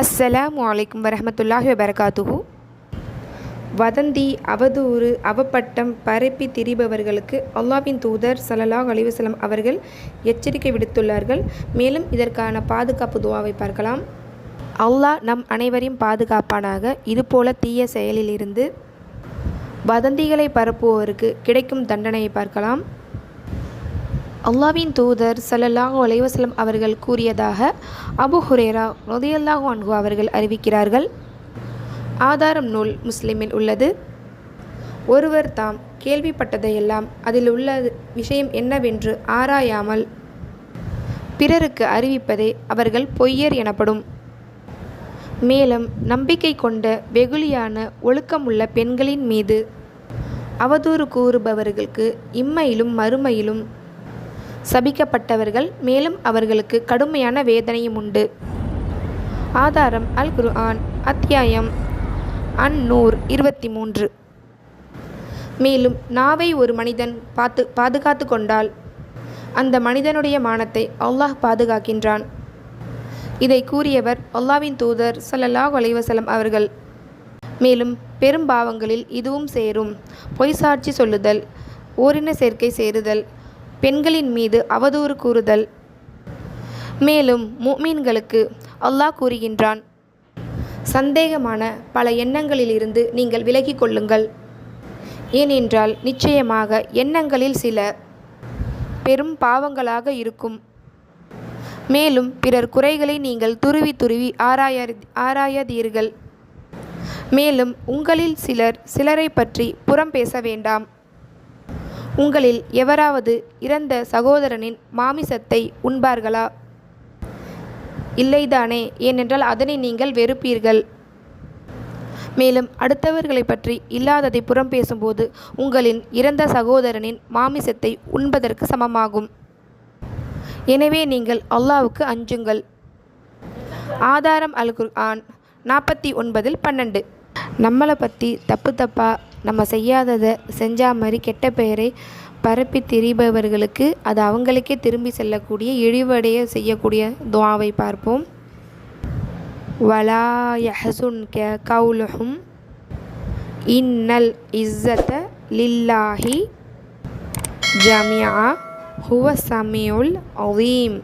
அஸ்ஸலாமு அலைக்கும் வரமத்துல்லாஹி வபரகாத்துஹு. வதந்தி அவதூறு அவப்பட்டம் பரப்பி திரிபவர்களுக்கு அல்லாவின் தூதர் சலலாஹ் அலிவசலம் அவர்கள் எச்சரிக்கை விடுத்துள்ளார்கள். மேலும் இதற்கான பாதுகாப்பு துவாவை பார்க்கலாம். அல்லாஹ் நம் அனைவரையும் பாதுகாப்பானாக இதுபோல தீய செயலிலிருந்து வதந்திகளை பரப்புவோருக்கு கிடைக்கும் தண்டனையை பார்க்கலாம். அல்லாவின் தூதர் ஸல்லல்லாஹு அலைவசலம் அவர்கள் கூறியதாக அபு ஹுரேரா ரதியல்லாஹு அன்ஹு அவர்கள் அறிவிக்கிறார்கள். ஆதாரம் நூல் முஸ்லிமில் உள்ளது. ஒருவர் தாம் கேள்விப்பட்டதையெல்லாம் அதில் உள்ள விஷயம் என்னவென்று ஆராயாமல் பிறருக்கு அறிவிப்பதே அவர்கள் பொய்யர் எனப்படும். மேலும் நம்பிக்கை கொண்ட வெகுளியான ஒழுக்கமுள்ள பெண்களின் மீது அவதூறு கூறுபவர்களுக்கு இம்மையிலும் மறுமையிலும் சபிக்கப்பட்டவர்கள் மேலும் அவர்களுக்கு கடுமையான வேதனையும் உண்டு. ஆதாரம் அல் குர்ஆன் அத்தியாயம் அந்நூர் இருபத்தி மூன்று மேலும் நாவை ஒரு மனிதன் பார்த்து பாதுகாத்து கொண்டால் அந்த மனிதனுடைய மானத்தை அல்லாஹ் பாதுகாக்கின்றான். இதை கூறியவர் அல்லாவின் தூதர் சல்லல்லாஹ் அலைவசலம் அவர்கள். மேலும் பெரும் பாவங்களில் இதுவும் சேரும். பொய் சாட்சி சொல்லுதல் ஓரின சேர்க்கை சேருதல் பெண்களின் மீது அவதூறு கூறுதல். மேலும் முமீன்களுக்கு அல்லாஹ் கூறுகின்றான் சந்தேகமான பல எண்ணங்களிலிருந்து நீங்கள் விலகிக் கொள்ளுங்கள். ஏனென்றால் நிச்சயமாக எண்ணங்களில் சில பெரும் பாவங்களாக இருக்கும். மேலும் பிறர் குறைகளை நீங்கள் துருவி துருவி ஆராய ஆராயாதீர்கள். மேலும் உங்களில் சிலர் சிலரை பற்றி புறம் பேச வேண்டாம். உங்களில் எவராவது இறந்த சகோதரனின் மாமிசத்தை உண்பார்களா? இல்லைதானே ஏனென்றால் அதனை நீங்கள் வெறுப்பீர்கள். மேலும் அடுத்தவர்களை பற்றி இல்லாததை புறம் பேசும்போது உங்களின் இறந்த சகோதரனின் மாமிசத்தை உண்பதற்கு சமமாகும். எனவே நீங்கள் அல்லாவுக்கு அஞ்சுங்கள். ஆதாரம் அல் குர்ஆன் நாற்பத்தி ஒன்பதில் பன்னெண்டு. நம்மளை பற்றி தப்பு தப்பாக நம்ம செய்யாததை செஞ்சா மாதிரி கெட்ட பெயரை பரப்பி திரிபவர்களுக்கு அது அவங்களுக்கே திரும்பி செல்லக்கூடிய இழிவடைய செய்யக்கூடிய துவாவை பார்ப்போம். வலா யஹசுன் க கவுலுஹும் இன்னல் இஸ்ஸத லில்லாஹி ஜமியா ஹுவ சமியுல் அவீம்